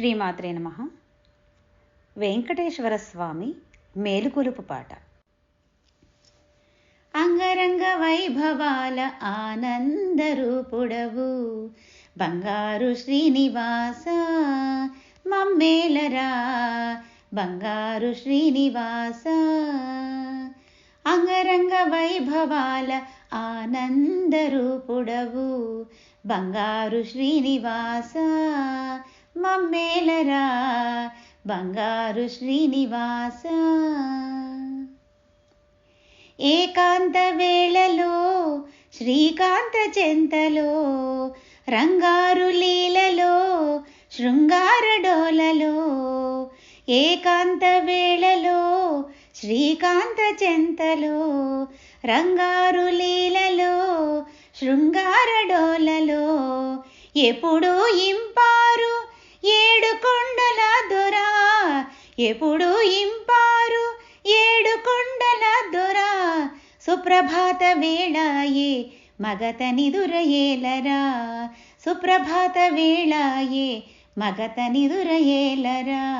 శ్రీమాత్రే నమ. వెంకటేశ్వర స్వామి మేలుకొలుపు పాట. అంగరంగ వైభవాల ఆనందరూపుడవు బంగారు శ్రీనివాస మమ్మేలరా. బంగారు శ్రీనివాస అంగరంగ వైభవాల ఆనందరూపుడవు బంగారు శ్రీనివాస మమ్మేలరా బంగారు శ్రీనివాస. ఏకాంత వేళలో శ్రీకాంత చెంతలో రంగారు లీలలో శృంగార డోలలో ఏకాంత వేళలో శ్రీకాంత చెంతలో రంగారు లీలలో శృంగార డోలలో ఎప్పుడూ ఇంపా ఎప్పుడు ఇంపారు? ఏడు కొండల దొరా సుప్రభాత వేళాయే మగతని దురయేలరా సుప్రభాత వేళాయే మగతని దురయేలరా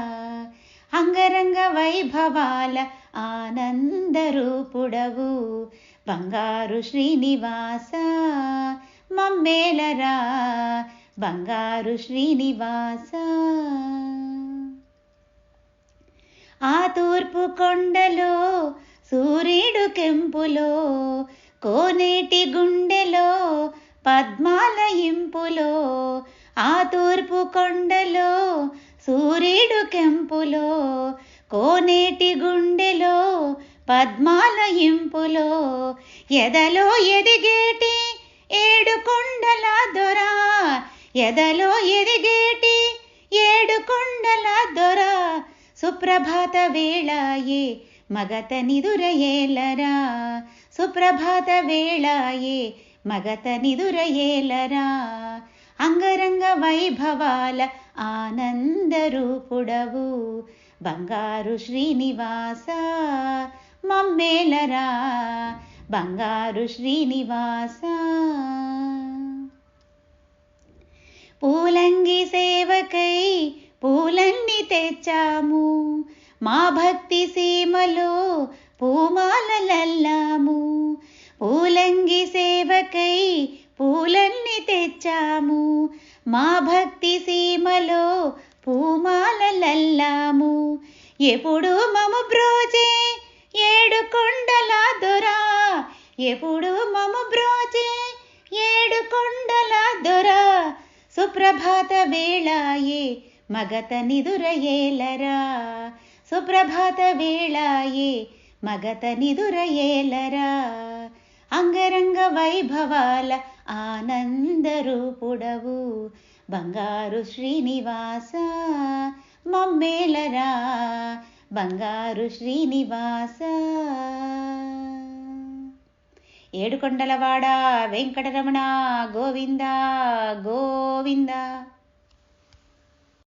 అంగరంగ వైభవాల ఆనందరూపుడవు బంగారు శ్రీనివాస మమ్మేలరా? బంగారు శ్రీనివాస ఆ తూర్పు కొండలో సూర్యుడు కెంపులో కోనేటి గుండెలో పద్మాల ఇంపులో ఆ తూర్పు కొండలో సూర్యుడు కెంపులో కోనేటి గుండెలో పద్మాల ఇంపులో ఎదలో ఎదిగేటి ఏడు కొండల దొరా ఎదలో ఎదిగేటి ఏడు కొండల దొరా సుప్రభాత వేళాయే మగత నిదురయేలరా సుప్రభాత వేళాయే మగత నిదురయేలరా అంగరంగ వైభవాల ఆనందరూపుడవు బంగారు శ్రీనివాస మమ్మేలరా. బంగారు శ్రీనివాస పూలంగి సేవకై పూలన్నీ తెచ్చాము. మా భక్తి సీమలో పూమాలలల్లాము. పూలంగి సేవకై పూలన్నీ తెచ్చాము. మా భక్తి సీమలో పూమాలలల్లాము. ఎప్పుడు మము బ్రోజే ఏడు కొండల దొరా. ఎప్పుడు మము బ్రోజే ఏడు కొండల దొరా. సుప్రభాత వేళాయే మగత నిదురయేలరా. సుప్రభాత వేళాయే మగత నిదురయేలరా అంగరంగ వైభవాల ఆనందరూపుడవు బంగారు శ్రీనివాస మమ్మేలరా. బంగారు శ్రీనివాస. ఏడుకొండలవాడ వెంకటరమణ గోవింద గోవింద.